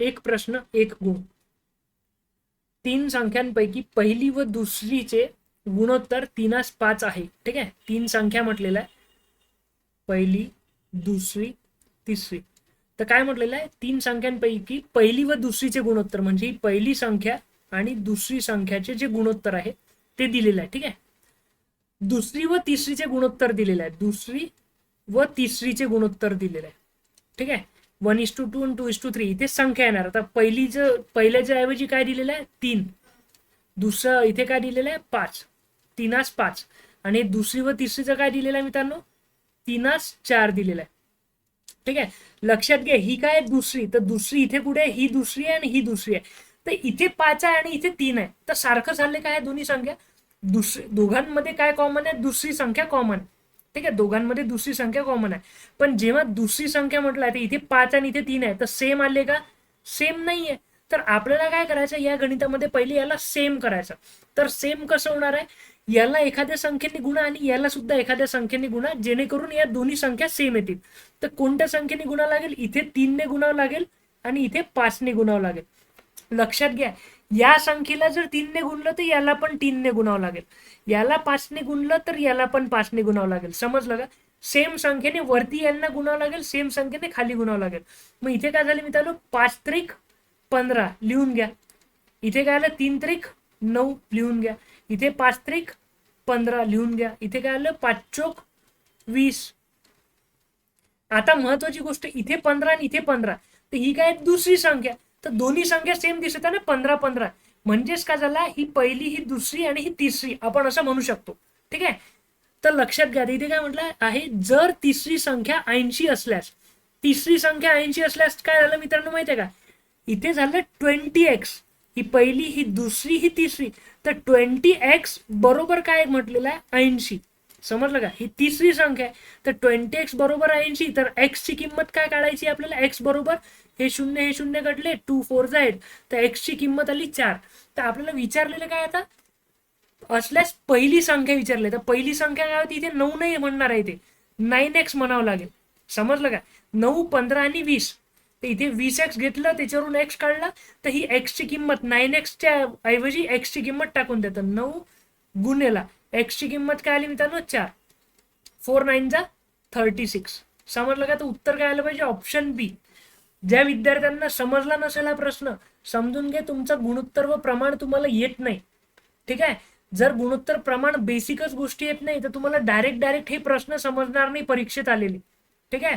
एक प्रश्न एक गुण. तीन संख्यांपैकी पहिली व दुसरीचे गुणोत्तर तीनास पाच आहे. ठीक आहे? तीन संख्या म्हटलेलं आहे. पहिली दुसरी तिसरी. तर काय म्हटलेलं आहे? तीन संख्यांपैकी पहिली व दुसरीचे गुणोत्तर म्हणजे ही पहिली संख्या आणि दुसरी संख्याचे जे गुणोत्तर आहे ते दिलेलं आहे. ठीक आहे? दुसरी व तिसरीचे गुणोत्तर दिलेलं आहे. दुसरी व तिसरीचे गुणोत्तर दिलेलं आहे. ठीक आहे? वन इस टू टू आणि टू इस टू थ्री इथे संख्या येणार. आता पहिलीचं पहिल्याच्या ऐवजी काय दिलेलं आहे? तीन. दुसरं इथे काय दिलेलं आहे? पाच. तीनास पाच. आणि दुसरी व तिसरीचं काय दिलेलं आहे मित्रांनो? तीनास चार दिलेलं आहे. ठीक आहे? लक्षात घ्या ही काय दुसरी. तर दुसरी इथे कुठे आहे? ही दुसरी आहे आणि ही दुसरी आहे. तर इथे पाच आहे आणि इथे तीन आहे. तर सारखं झाले काय दोन्ही संख्या? दुसरी दोघांमध्ये काय कॉमन आहे? दुसरी संख्या कॉमन ठीक आहे दोघांमध्ये दुसरी संख्या कॉमन आहे. पण जेव्हा दुसरी संख्या म्हटलं आहे तर इथे पाच आणि इथे तीन आहे तर सेम आले का? सेम नाही आहे तर आपल्याला काय करायचं या गणितामध्ये पहिले याला सेम करायचं. तर सेम कसं होणार आहे? याला एखाद्या संख्येने गुणा आणि याला सुद्धा एखाद्या संख्येने गुणा जेणेकरून या दोन्ही संख्या सेम येतील. तर कोणत्या संख्येने गुणा लागेल? इथे तीनने गुणावं लागेल आणि इथे पाचने गुणावं लागेल. लक्षात घ्या. या संख्येला जर तीनने गुणलं तर याला पण तीनने गुणावं लागेल. याला पाचने गुणलं तर याला पण पाचने गुणावं लागेल. समजलं का? सेम संख्येने वरती यांना गुणावं लागेल सेम संख्येने खाली गुणावं लागेल. मग इथे काय झालं मित्रांनो? पाच त्रिक पंधरा लिहून घ्या. इथे काय आलं? तीन त्रिक नऊ लिहून घ्या. इथे पाच त्रिक पंधरा लिहून घ्या. इथे काय आलं? पाच चोक वीस. आता महत्वाची गोष्ट इथे पंधरा आणि इथे पंधरा. तर ही काय? दुसरी संख्या. तर दोन्ही संख्या सेम दिसत आहे ना? पंधरा पंधरा. म्हणजेच काय झाला? ही पहिली ही दुसरी आणि ही तिसरी. आपण असं म्हणू शकतो. ठीक आहे? तर लक्षात घ्या. इथे काय म्हटलं आहे? जर तिसरी संख्या ऐंशी असल्यास तिसरी संख्या ऐंशी असल्यास काय झालं मित्रांनो माहिती आहे का? इथे झालं ट्वेंटी एक्स ही पहिली ही दुसरी ही तिसरी. तर ट्वेंटी एक्स बरोबर काय म्हटलेलं आहे? ऐंशी. समजलं का? ही तिसरी संख्या आहे. तर ट्वेंटी एक्स बरोबर ऐंशी तर एक्सची किंमत काय काढायची आपल्याला? एक्स बरोबर हे शून्य हे शून्य कटले टू फोर जाईल तर एक्सची किंमत आली चार. तर आपल्याला विचारलेलं काय आता? असल्यास पहिली संख्या विचारली. तर पहिली संख्या काय होती इथे? नऊ नाही म्हणणार आहे इथे. नाईन एक्स म्हणावं लागेल. समजलं का? नऊ पंधरा आणि वीस. तर इथे वीस एक्स घेतलं त्याच्यावरून एक्स काढला तर ही एक्सची किंमत नाईन एक्सच्या ऐवजी एक्सची किंमत टाकून देतं. नऊ गुन्हेला एक्सची किंमत काय आली मित्रांनो? चार. फोर नाईनचा थर्टी सिक्स समजलं का? तर उत्तर काय आलं पाहिजे? ऑप्शन बी ज्या विद्यार्थ्यांना समजला नसेल हा प्रश्न समजून घे तुमचं गुणोत्तर व प्रमाण तुम्हाला येत नाही. ठीक आहे? जर गुणोत्तर प्रमाण बेसिकच गोष्टी येत नाही तर तुम्हाला डायरेक्ट डायरेक्ट हे प्रश्न समजणार नाही परीक्षेत आलेले. ठीक आहे?